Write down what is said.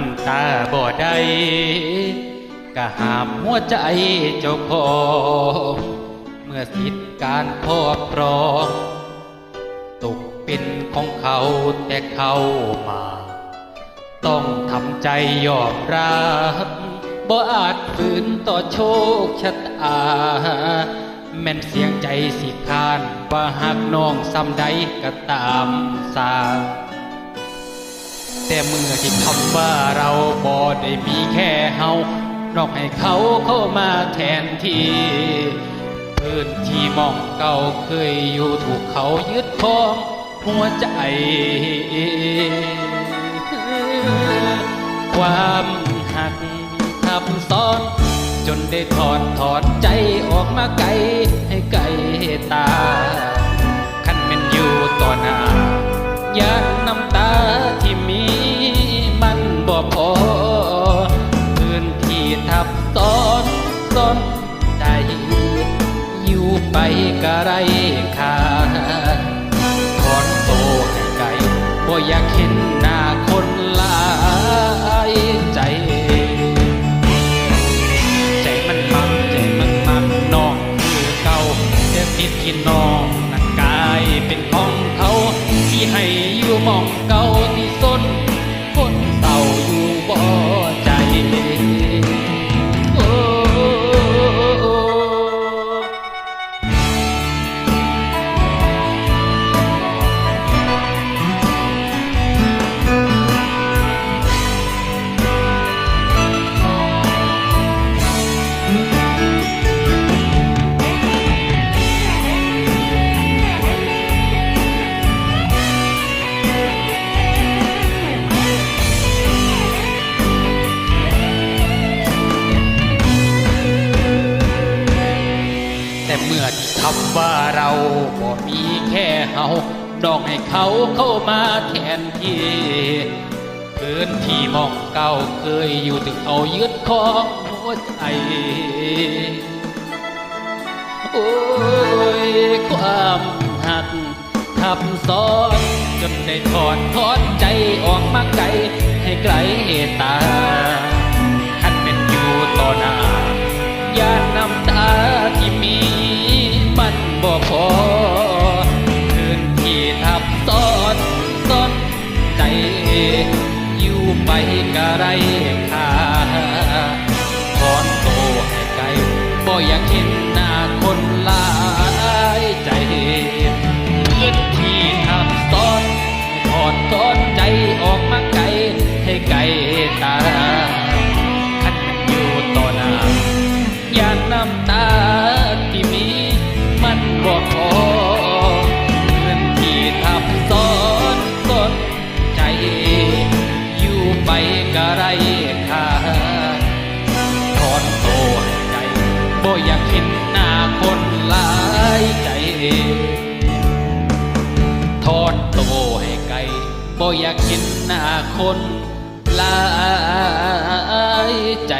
ำตาบ่ได้ก็หามหัวใจเจ้าของเมื่อสิทธิการครอบครองตกเป็นของเขาแต่เขามา ต้องทำใจยอมรับบ่อาจฝืนต่อโชคชะตา แม่นเสียงใจสิคานว่าหากน้องซ้ำใดก็ตามสา แต่เมื่อที่คำว่าเราบ่ได้มีแค่เฮานอกให้เขาเข้ามาแทนที่พื้นที่มองเก่าเคยอยู่ถูกเขายึดครองหัวใจ ความหักทับซ้อนจนได้ถอดถอดใจออกมาไกลให้ไกลตา คันเป็นอยู่ต่อหน้ายานน้ำตาที่มี กะไรค่าถอนโตให้ไกลบ่อยากเห็นหน้าคนหลายใจ ใจมันมักใจมันมักน้องคือเก่าแต่ติดที่น้องนั้นกายเป็นของเขาที่ให้อยู่มองเก่าำว่าเราบ่มีแค่เฮาดอกให้เขาเข้ามาแทนที่พื้นที่มองเก่าเคยอยู่ถึงเอายึดของหัวใจโอ้ยความหักทับซ้อนจนได้ถอดถอนใจออกมาไกลให้ไกลตา กะไรค่า บ่อยากเห็นหน้าคนหลายใจทอดโตให้ไกลบ่อยากเห็นหน้าคนหลายใจ